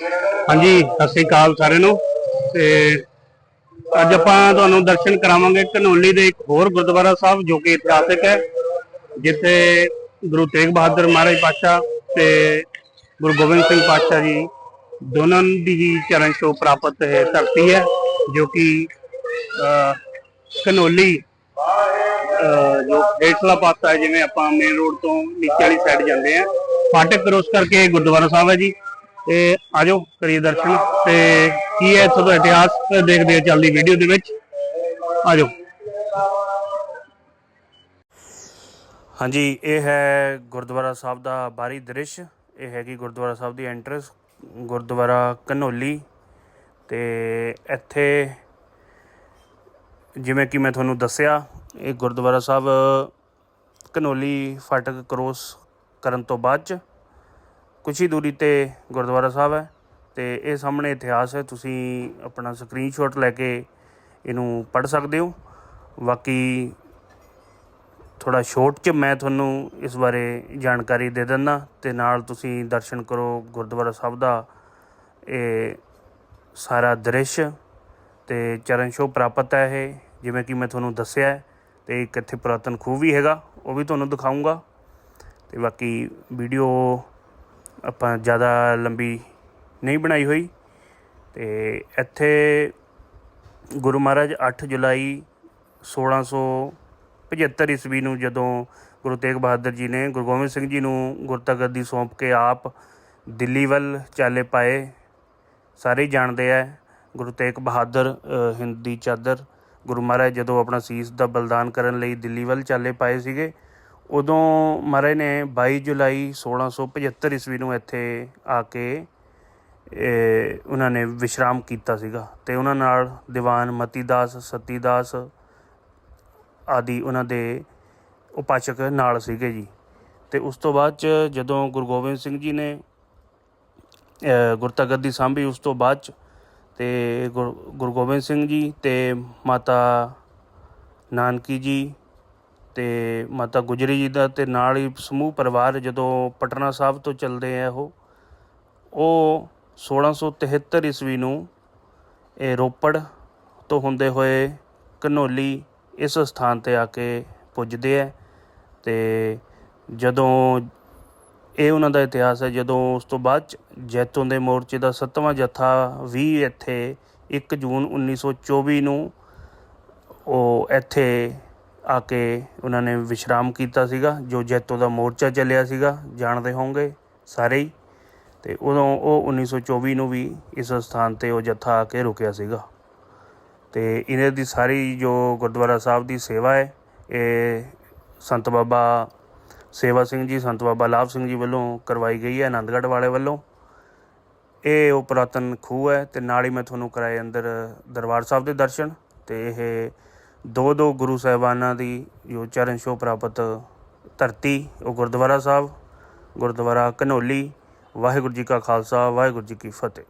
ਹਾਂਜੀ ਸਤਿ ਸ੍ਰੀ ਅਕਾਲ ਸਾਰਿਆਂ ਨੂੰ। ਤੇ ਅੱਜ ਆਪਾਂ ਤੁਹਾਨੂੰ ਦਰਸ਼ਨ ਕਰਾਵਾਂਗੇ ਘਨੌਲੀ ਦੇ ਇੱਕ ਹੋਰ ਗੁਰਦੁਆਰਾ ਸਾਹਿਬ ਜੋ ਕਿ ਇਤਿਹਾਸਿਕ ਹੈ ਜਿੱਥੇ ਗੁਰੂ ਤੇਗ ਬਹਾਦਰ ਮਹਾਰਾਜ ਪਾਤਸ਼ਾਹ ਤੇ ਗੁਰੂ ਗੋਬਿੰਦ ਸਿੰਘ ਪਾਤਸ਼ਾਹ ਜੀ ਦੋਨਾਂ ਦੀ ਹੀ ਚਰਨ ਛੋਹ ਪ੍ਰਾਪਤ ਹੈ ਧਰਤੀ ਹੈ ਜੋ ਕਿ ਅਹ, ਘਨੌਲੀ ਅਹ, ਜੋ ਹੇਠਲਾ ਪਾਸਾ ਹੈ ਜਿਵੇਂ ਆਪਾਂ ਮੇਨ ਰੋਡ ਤੋਂ ਨੀਚੇ ਵਾਲੀ ਸਾਈਡ ਜਾਂਦੇ ਆ ਫਾਟਕ ਕ੍ਰੋਸ ਕਰਕੇ ਗੁਰਦੁਆਰਾ ਸਾਹਿਬ ਹੈ ਜੀ। ਤੇ ਆਜੋ ਕਰੀਏ ਦਰਸ਼ਨ। ਤੇ ਕੀ ਹੈ ਇੱਥੋਂ ਦਾ ਇਤਿਹਾਸ? ਦੇਖਦੇ ਹਾਂ ਚੱਲਦੀ ਵੀਡੀਓ ਦੇ ਵਿੱਚ। ਆਜੋ। ਹਾਂਜੀ, ਇਹ ਹੈ ਗੁਰਦੁਆਰਾ ਸਾਹਿਬ ਦਾ ਬਾਹਰੀ ਦ੍ਰਿਸ਼। ਇਹ ਹੈਗੀ ਗੁਰਦੁਆਰਾ ਸਾਹਿਬ ਦੀ ਐਂਟਰੈਂਸ ਗੁਰਦੁਆਰਾ ਘਨੌਲੀ। ਤੇ ਇੱਥੇ ਜਿਵੇਂ ਕਿ ਮੈਂ ਤੁਹਾਨੂੰ ਦੱਸਿਆ, ਇਹ ਗੁਰਦੁਆਰਾ ਸਾਹਿਬ ਘਨੌਲੀ ਫਾਟਕ ਕ੍ਰੋਸ ਕਰਨ ਤੋਂ ਬਾਅਦ ਚ ਕੁਛ ਹੀ ਦੂਰੀ ਤੇ ਗੁਰਦੁਆਰਾ ਸਾਹਿਬ ਹੈ ਤੇ ਇਹ ਸਾਹਮਣੇ ਇਤਿਹਾਸ ਹੈ, ਤੁਸੀਂ ਆਪਣਾ ਸਕਰੀਨਸ਼ਾਟ ਲੈ ਕੇ ਇਹਨੂੰ ਪੜ੍ਹ ਸਕਦੇ ਹੋ। ਬਾਕੀ ਥੋੜਾ ਸ਼ੋਰਟ ਚ ਮੈਂ ਤੁਹਾਨੂੰ ਇਸ ਬਾਰੇ ਜਾਣਕਾਰੀ ਦੇ ਦਿੰਦਾ, ਤੇ ਨਾਲ ਤੁਸੀਂ ਦਰਸ਼ਨ ਕਰੋ ਗੁਰਦੁਆਰਾ ਸਾਹਿਬ ਦਾ ਇਹ ਸਾਰਾ ਦ੍ਰਿਸ਼, ਤੇ ਚਰਨ ਛੋਹ ਪ੍ਰਾਪਤ ਹੈ ਇਹ, ਜਿਵੇਂ ਕਿ ਮੈਂ ਤੁਹਾਨੂੰ ਦੱਸਿਆ ਹੈ, ਤੇ ਇੱਕ ਇੱਥੇ ਪੁਰਾਤਨ ਖੂਹ ਵੀ ਹੈਗਾ, ਉਹ ਵੀ ਤੁਹਾਨੂੰ ਦਿਖਾਉਂਗਾ ਤੇ ਬਾਕੀ ਵੀਡੀਓ ਆਪਾਂ ਜ਼ਿਆਦਾ ਲੰਬੀ ਨਹੀਂ ਬਣਾਈ ਹੋਈ ਤੇ ਇੱਥੇ ਗੁਰੂ ਮਹਾਰਾਜ 8 ਜੁਲਾਈ 1675 ਈਸਵੀ ਨੂੰ ਜਦੋਂ ਗੁਰੂ ਤੇਗ ਬਹਾਦਰ ਜੀ ਨੇ ਗੁਰੂ ਗੋਬਿੰਦ ਸਿੰਘ ਜੀ ਨੂੰ ਗੁਰਤਾਗੱਦੀ ਸੌਂਪ ਕੇ ਆਪ ਦਿੱਲੀ ਵੱਲ ਚਾਲੇ ਪਾਏ, ਸਾਰੇ ਹੀ ਜਾਣਦੇ ਆ ਗੁਰੂ ਤੇਗ ਬਹਾਦਰ ਹਿੰਦੀ ਚਾਦਰ। ਗੁਰੂ ਮਹਾਰਾਜ ਜਦੋਂ ਆਪਣਾ ਸੀਸ ਦਾ ਬਲਿਦਾਨ ਕਰਨ ਲਈ ਦਿੱਲੀ ਵੱਲ ਚਾਲੇ ਪਾਏ ਸੀਗੇ ਉਦੋਂ ਮਹਾਰਾਜ ਨੇ 22 ਜੁਲਾਈ 1675 ਈਸਵੀ ਨੂੰ ਇੱਥੇ ਆ ਕੇ ਉਹਨਾਂ ਨੇ ਵਿਸ਼ਰਾਮ ਕੀਤਾ ਸੀਗਾ। ਤੇ ਉਹਨਾਂ ਨਾਲ ਦੀਵਾਨ ਮਤੀ ਦਾਸ ਸਤੀ ਦਾਸ ਆਦਿ ਉਹਨਾਂ ਦੇ ਉਪਾਸ਼ਕ ਨਾਲ ਸੀਗੇ ਜੀ। ਤੇ ਉਸ ਤੋਂ ਬਾਅਦ ਚ ਜਦੋਂ ਗੁਰੂ ਗੋਬਿੰਦ ਸਿੰਘ ਜੀ ਨੇ, ਅਹ ਗੁਰਤਾਗੱਦੀ ਸਾਂਭੀ, ਉਸ ਤੋਂ ਬਾਅਦ ਚ ਤੇ ਗੁਰ- ਗੁਰੂ ਗੋਬਿੰਦ ਸਿੰਘ ਜੀ ਤੇ ਮਾਤਾ ਨਾਨਕੀ ਜੀ ਤੇ ਮਾਤਾ ਗੁਜਰੀ ਜੀ ਦਾ ਤੇ ਨਾਲ ਹੀ ਸਮੂਹ ਪਰਿਵਾਰ ਜਦੋਂ ਪਟਨਾ ਸਾਹਿਬ ਤੋਂ ਚੱਲਦੇ ਆ ਉਹ ਉਹ 1673 ਈਸਵੀ ਨੂੰ ਇਹ ਰੋਪੜ ਤੋਂ ਹੁੰਦੇ ਹੋਏ ਘਨੌਲੀ ਇਸ ਸਥਾਨ ਤੇ ਆ ਕੇ ਪੁੱਜਦੇ ਹੈ ਤੇ ਜਦੋਂ ਇਹ ਉਹਨਾਂ ਦਾ ਇਤਿਹਾਸ ਹੈ, ਜਦੋਂ ਉਸ ਤੋਂ ਬਾਅਦ 'ਚ ਜੈਤੋਂ ਦੇ ਮੋਰਚੇ ਦਾ ਸੱਤਵਾਂ ਜਥਾ ਵੀ ਇੱਥੇ 1 ਜੂਨ 1924 ਨੂੰ ਉਹ ਇੱਥੇ ਆ ਕੇ ਉਹਨਾਂ ਨੇ ਵਿਸ਼ਰਾਮ ਕੀਤਾ ਸੀਗਾ, ਜੋ ਜੈਤੋ ਦਾ ਮੋਰਚਾ ਚੱਲਿਆ ਸੀਗਾ, ਜਾਣਦੇ ਹੋਵੋਗੇ ਸਾਰੇ ਹੀ। ਤੇ ਉਦੋਂ ਉਹ 1924 ਨੂੰ ਵੀ ਇਸ ਸਥਾਨ ਤੇ ਉਹ ਜੱਥਾ ਆ ਕੇ ਰੁਕਿਆ ਸੀਗਾ। ਤੇ ਇਹਨਾਂ ਦੀ ਸਾਰੀ ਜੋ ਗੁਰਦੁਆਰਾ ਸਾਹਿਬ ਦੀ ਸੇਵਾ ਹੈ, ਇਹ ਸੰਤ ਬਾਬਾ ਸੇਵਾ ਸਿੰਘ ਜੀ, ਸੰਤ ਬਾਬਾ ਲਾਭ ਸਿੰਘ ਜੀ ਵੱਲੋਂ ਕਰਵਾਈ ਗਈ ਹੈ, ਆਨੰਦਗੜ੍ਹ ਵਾਲੇ ਵੱਲੋਂ। ਇਹ ਉਹ ਪੁਰਾਤਨ ਖੂਹ ਹੈ ਤੇ ਨਾਲ ਹੀ ਮੈਂ ਤੁਹਾਨੂੰ ਕਰਾਏ ਅੰਦਰ ਦਰਬਾਰ ਸਾਹਿਬ ਦੇ ਦਰਸ਼ਨ। ਤੇ ਇਹ ਦੋ ਦੋ ਗੁਰੂ ਸਾਹਿਬਾਨਾਂ ਦੀ ਜੋ ਚਰਨ ਛੋਹ ਪ੍ਰਾਪਤ ਧਰਤੀ, ਉਹ ਗੁਰਦੁਆਰਾ ਸਾਹਿਬ, ਗੁਰਦੁਆਰਾ ਘਨੌਲੀ, ਵਾਹਿਗੁਰੂ ਜੀ ਕਾ ਖਾਲਸਾ, ਵਾਹਿਗੁਰੂ ਜੀ ਕੀ ਫਤਿਹ।